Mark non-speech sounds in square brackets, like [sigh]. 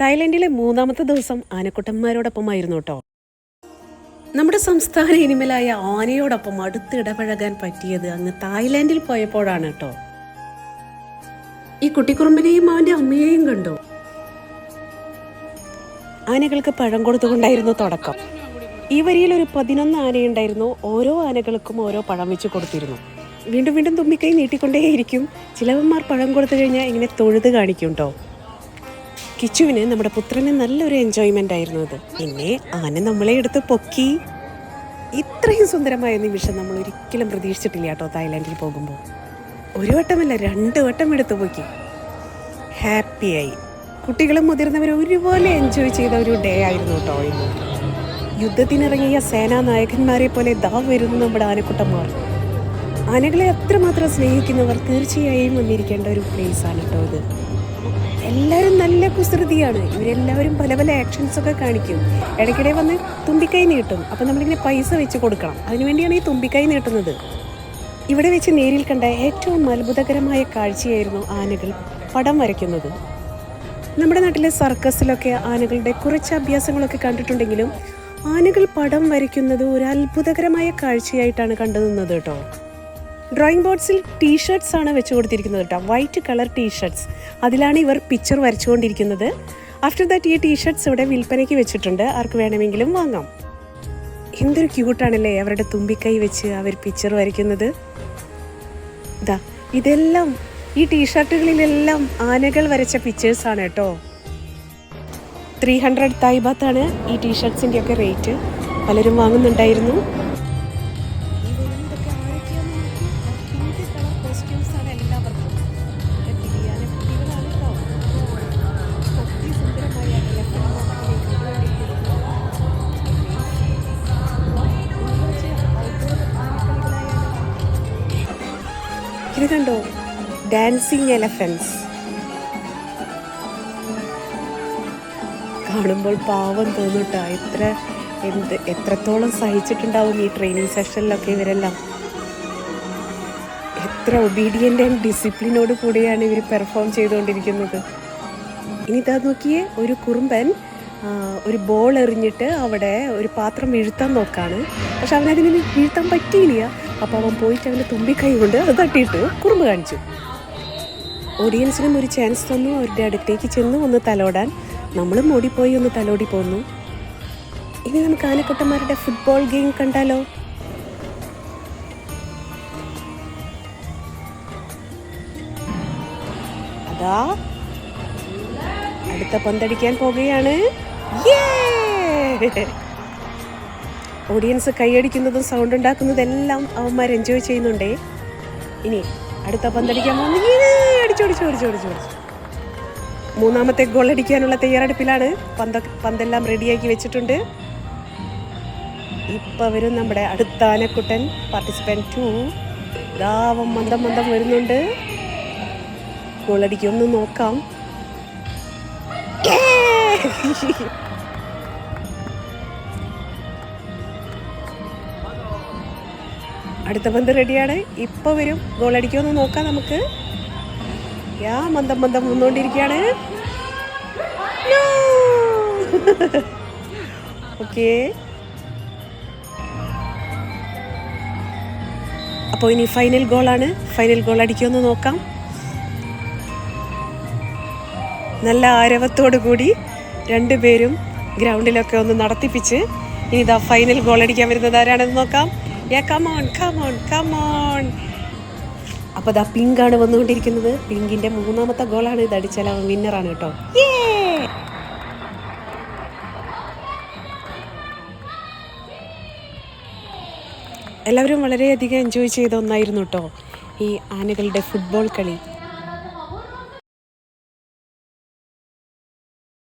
തായ്ലൻഡിലെ മൂന്നാമത്തെ ദിവസം ആനക്കുട്ടന്മാരോടൊപ്പമായിരുന്നു കേട്ടോ നമ്മുടെ സംസ്ഥാന ഇനിമലായ ആനയോടൊപ്പം അടുത്ത് ഇടപഴകാൻ പറ്റിയത് അങ്ങ് തായ്ലാന്റിൽ പോയപ്പോഴാണ് കേട്ടോ ഈ കുട്ടിക്കുറുമ്പിനെയും അവന്റെ അമ്മയെയും കണ്ടു. ആനകൾക്ക് പഴം കൊടുത്തുകൊണ്ടായിരുന്നു തുടക്കം. ഈ വരിയിൽ ഒരു പതിനൊന്ന് ആനയുണ്ടായിരുന്നു. ഓരോ ആനകൾക്കും ഓരോ പഴം വെച്ച് കൊടുത്തിരുന്നു. വീണ്ടും വീണ്ടും തുമ്പിക്കൈ നീട്ടിക്കൊണ്ടേയിരിക്കും. ചിലവന്മാർ പഴം കൊടുത്തു കഴിഞ്ഞാൽ ഇങ്ങനെ തൊഴുത് കാണിക്കും കേട്ടോ കിച്ചുവിന് നമ്മുടെ പുത്രന് നല്ലൊരു എൻജോയ്മെന്റ് ആയിരുന്നു അത്. പിന്നെ ആന നമ്മളെ എടുത്ത് പൊക്കി. ഇത്രയും സുന്ദരമായ നിമിഷം നമ്മൾ ഒരിക്കലും പ്രതീക്ഷിച്ചിട്ടില്ല കേട്ടോ തായ്ലാൻഡിൽ പോകുമ്പോൾ. ഒരു വട്ടമല്ല രണ്ട് വട്ടം എടുത്ത് പൊക്കി. ഹാപ്പിയായി കുട്ടികളും മുതിർന്നവരും ഒരുപോലെ എൻജോയ് ചെയ്ത ഒരു ഡേ ആയിരുന്നു കേട്ടോ ഇന്ന്. യുദ്ധത്തിനിറങ്ങിയ സേനാ നായകന്മാരെ പോലെ ദാ വരുന്നു നമ്മുടെ ആനക്കുട്ടന്മാർ. ആനകളെ അത്രമാത്രം സ്നേഹിക്കുന്നവർ തീർച്ചയായും വന്നിരിക്കേണ്ട ഒരു പ്ലേസ് ആണ് കേട്ടോ ഇത്. എല്ലാവരും നല്ല കുസൃതിയാണ്. ഇവരെല്ലാവരും പല പല ആക്ഷൻസൊക്കെ കാണിക്കും. ഇടയ്ക്കിടെ വന്ന് തുമ്പിക്കൈ നീട്ടും. അപ്പം നമ്മളിങ്ങനെ പൈസ വെച്ച് കൊടുക്കണം. അതിനുവേണ്ടിയാണ് ഈ തുമ്പിക്കൈ നീട്ടുന്നത്. ഇവിടെ വെച്ച് നേരിൽ കണ്ട ഏറ്റവും അത്ഭുതകരമായ കാഴ്ചയായിരുന്നു ആനകൾ പടം വരയ്ക്കുന്നത്. നമ്മുടെ നാട്ടിലെ സർക്കസിലൊക്കെ ആനകളുടെ കുറച്ച് അഭ്യാസങ്ങളൊക്കെ കണ്ടിട്ടുണ്ടെങ്കിലും ആനകൾ പടം വരയ്ക്കുന്നത് ഒരു അത്ഭുതകരമായ കാഴ്ചയായിട്ടാണ് കണ്ടു നിന്നത് കേട്ടോ. ഡ്രോയിങ് ബോർഡ്സിൽ ടീഷർട്സ് ആണ് വെച്ച് കൊടുത്തിരിക്കുന്നത് കേട്ടോ. വൈറ്റ് കളർ ടീഷർട്സ് അതിലാണ് ഇവർ പിക്ചർ വരച്ചുകൊണ്ടിരിക്കുന്നത്. ആഫ്റ്റർ ദാറ്റ് ഈ ടീഷർട്സ് ഇവിടെ വിൽപ്പനയ്ക്ക് വെച്ചിട്ടുണ്ട്. ആർക്ക് വേണമെങ്കിലും വാങ്ങാം. എന്തൊരു ക്യൂട്ടാണല്ലേ അവരുടെ തുമ്പിക്കൈ വെച്ച് അവർ പിക്ചർ വരയ്ക്കുന്നത്. ഇതാ ഇതെല്ലാം ഈ ടീഷർട്ടുകളിലെല്ലാം ആനകൾ വരച്ച പിക്ചേഴ്സ് ആണ് കേട്ടോ. ത്രീ ഹൺഡ്രഡ് തായ്ബാത്താണ് ഈ ടീ ഒക്കെ റേറ്റ് പലരും വാങ്ങുന്നുണ്ടായിരുന്നു. ഇത് കണ്ടോ? ഡാൻസിങ് എലഫൻസ് കാണുമ്പോൾ പാവം തോന്നുട്ടാ. എത്ര എന്ത് എത്രത്തോളം സഹിച്ചിട്ടുണ്ടാവും ഈ ട്രെയിനിങ് സെഷനിലൊക്കെ ഇവരെല്ലാം. എത്ര ഒബീഡിയന്റ് ആൻഡ് ഡിസിപ്ലിനോട് കൂടിയാണ് ഇവർ പെർഫോം ചെയ്തുകൊണ്ടിരിക്കുന്നത്. ഇനി ഇതാ നോക്കിയേ ഒരു കുറുമ്പൻ ഒരു ബോൾ എറിഞ്ഞിട്ട് അവിടെ ഒരു പാത്രം വീഴ്ത്താൻ നോക്കാണ്. പക്ഷെ അവനതിന് വീഴ്ത്താൻ പറ്റിയില്ല. അപ്പോൾ അവൻ പോയിട്ട് അവന്റെ തുമ്പിക്കൈ കൊണ്ട് അത് തട്ടിയിട്ട് കുറുമ്പ് കാണിച്ചു. ഓഡിയൻസിനും ഒരു ചാൻസ് തന്നു. അവരുടെ അടുത്തേക്ക് ചെന്ന് ഒന്ന് തലോടാൻ. നമ്മളും ഓടിപ്പോയി ഒന്ന് തലോടി പോന്നു. ഇനി നമുക്ക് ആനക്കുട്ടന്മാരുടെ ഫുട്ബോൾ ഗെയിം കണ്ടാലോ? അതാ. അടുത്ത പന്തടിക്കാൻ പോകുകയാണ്! ഓഡിയൻസ് കൈയടിക്കുന്നതും സൗണ്ട് ഉണ്ടാക്കുന്നതും എല്ലാം അവന്മാർ എൻജോയ് ചെയ്യുന്നുണ്ടേ. ഇനി അടുത്ത പന്തടിക്കാൻ പോകുന്നു മൂന്നാമത്തെ ഗോൾ അടിക്കാനുള്ള തയ്യാറെടുപ്പിലാണ് പന്ത പന്തെല്ലാം റെഡിയാക്കി വെച്ചിട്ടുണ്ട്. ഇപ്പൊ വരും നമ്മുടെ അടുത്ത ആനക്കുട്ടൻ പാർട്ടിസിപ്പന്റ് ടു ദാവം മന്ദം മന്ദം വരുന്നുണ്ട്. ഗോൾ അടിക്കുമെന്ന് നോക്കാം! [laughs] അടുത്ത പന്ത് റെഡിയാണ് ഇപ്പൊ വരും. ഗോൾ അടിക്കുമെന്ന് നോക്കാം നമുക്ക്. യാ മന്ദം മന്ദം വന്നുകൊണ്ടിരിക്കുകയാണ് ഓക്കെ [laughs] അപ്പോൾ ഇനി ഫൈനൽ ഗോളാണ് ഫൈനൽ ഗോൾ അടിക്കുമെന്ന് നോക്കാം. നല്ല ആരവത്തോടു കൂടി രണ്ടുപേരും ഗ്രൗണ്ടിലൊക്കെ ഒന്ന് നടത്തിപ്പിച്ച് ഇനി ഇതാ ഫൈനൽ ഗോൾ അടിക്കാൻ വരുന്നത് ആരാണെന്ന് നോക്കാം. യാ കമോൺ കമോൺ കമോൺ അപ്പോൾ ഇതാ പിങ്ക് ആണ് വന്നുകൊണ്ടിരിക്കുന്നത്. പിങ്കിന്റെ മൂന്നാമത്തെ ഗോളാണ് ഇത് അടിച്ചാൽ അവൻ വിന്നറാണ് കേട്ടോ! എല്ലാവരും വളരെയധികം എൻജോയ് ചെയ്ത ഒന്നായിരുന്നു കേട്ടോ ഈ ആനകളുടെ ഫുട്ബോൾ കളി.